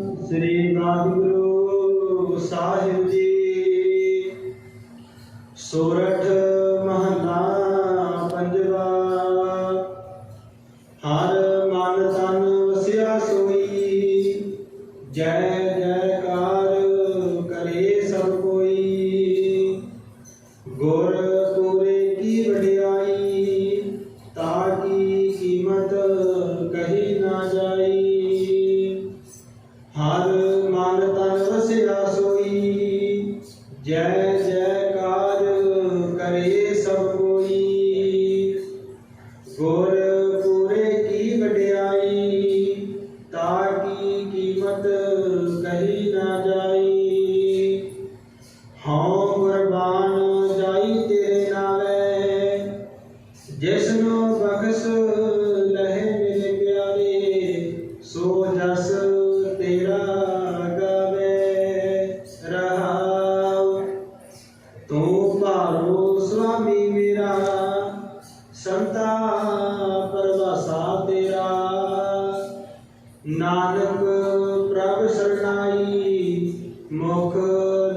ਸ੍ਰੀ ਵਾਹਿਗੁਰੂ ਸਾਹਿਬ ਜੀ। ਸੋਰਠ ਮਹਲਾ ਪੰਜਵਾ। ਹਰ ਮਨ ਤਨ ਵਸਿਆ ਸੋਈ। ਜੈ ਜੈਕਾਰ ਕਰੇ ਸਭ ਕੋਈ। ਗੁਰ ਜੈ ਜੈਕਾਰ ਕਰੇ ਸਭ ਕੋਈ। ਗੁਰ ਪੂਰੇ ਕੀ ਵਡਿਆਈ, ਤਾ ਕੀ ਕੀਮਤ ਕਹੀ ਨਾ ਜਾਈ। ਹਉ ਕੁਰਬਾਨ ਜਾਈ ਤੇਰੇ ਨਾਲੇ ਜਿਸ ਨੂੰ ਸੁਆਮੀ ਸੰਤਾ ਪਰਵਾਸਾ ਤੇਰਾ। ਨਾਨਕ ਪ੍ਰਭ ਸਰਣਾਈ, ਮੁਖ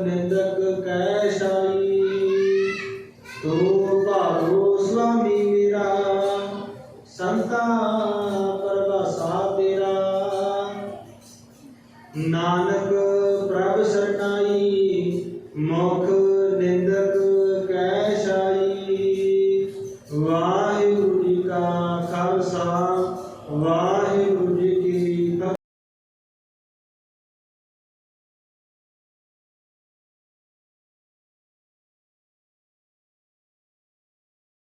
ਨਿੰਦਕ ਕੈ ਸਾਈ ਤੂੰ ਭਾਰੋ ਸੁਆਮੀ ਮੇਰਾ, ਸੰਤਾ ਪਰਵਾਸਾ ਤੇਰਾ। ਨਾਨਕ ਪ੍ਰਭ ਸਰਣਾਈ Allah